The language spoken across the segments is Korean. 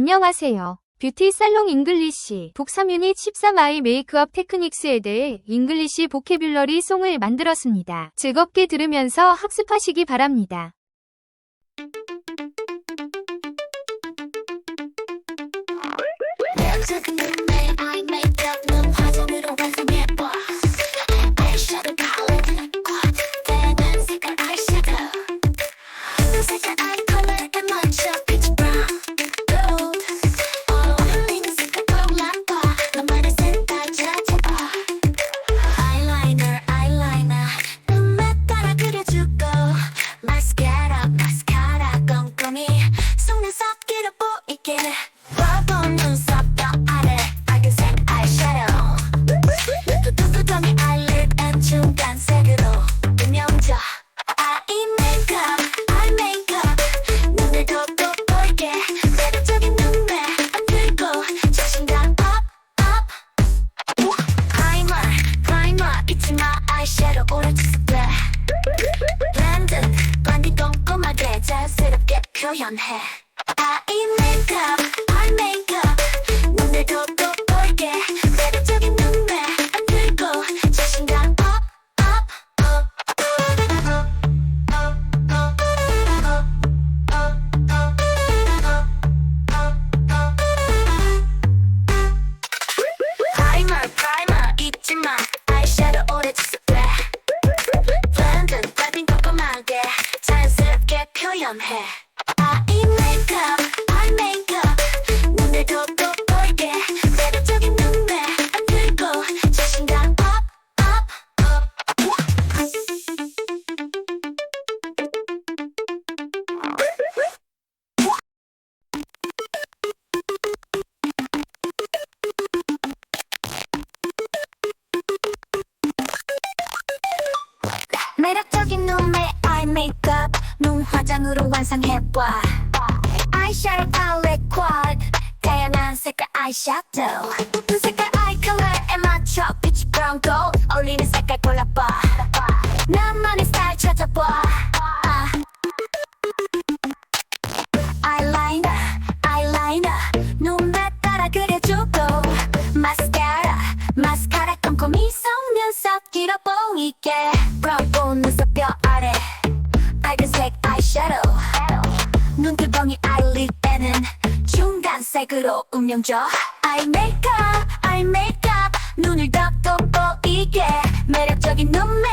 안녕하세요. 뷰티 살롱 잉글리시 독3 유닛 13아이 메이크업 테크닉스에 대해 잉글리시 보케뷸러리 송을 만들었습니다. 즐겁게 들으면서 학습하시기 바랍니다. 표현해 아이 메이크업 아이 메이크업 눈을 더 매력적인 눈매 아이 메이크업 눈 화장으로 완성해봐. 아이섀도우 팔레트 쿼드 다양한 색깔 아이섀도우 눈 색깔 아이 컬러에 맞춰? 빛이 brown gold. 어울리는 색깔 골라봐. 나만의 스타일 찾아봐 보이게 브라운 눈썹 뼈 아래 빨간색 아이섀도우 눈두덩이 아이lid에는 중간색으로 음영줘 아이 메이크업 아이 메이크업 눈을 더 돋보이게 매력적인 눈매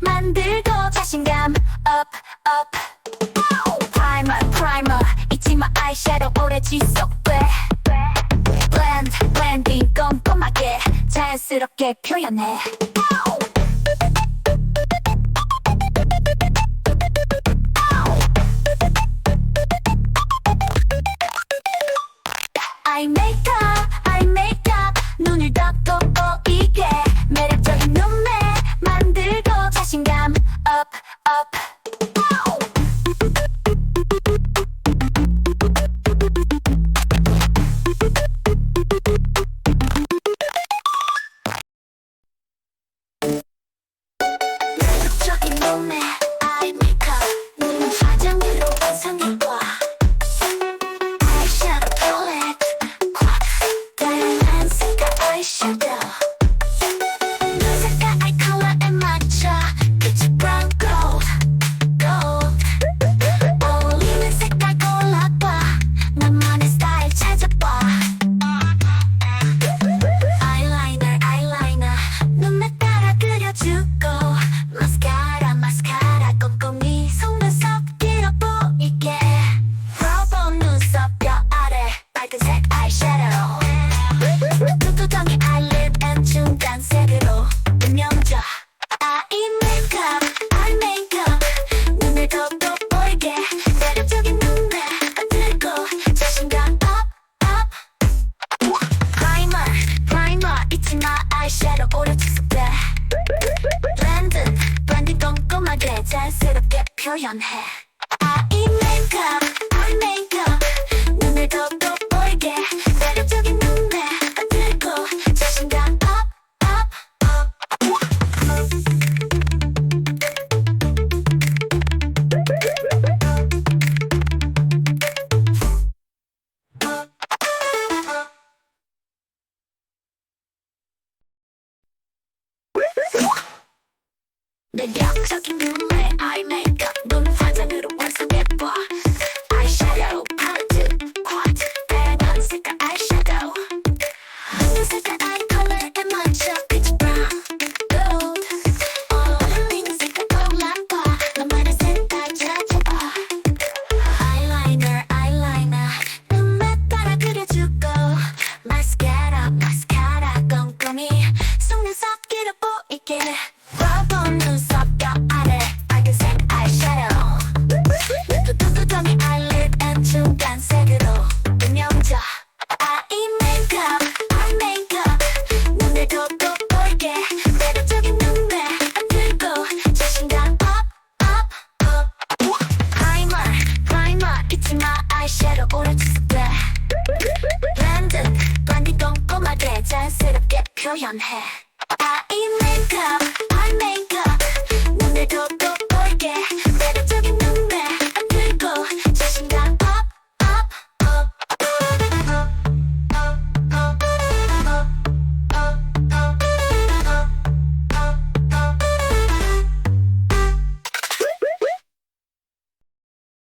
만들고 자신감 up up. 프라이머 프라이머 잊지 마 아이섀도우 오래 지속돼. 블렌드 블렌딩 꼼꼼하게 자연스럽게 표현해 아이 자연스럽게 표현해. I'm a man 내 약속인 그래 I make up 넌 환상으로 완성해봐 표현해. 아이 메이크업, 아이 메이크업. 눈을 톡톡 볼게. 매력적인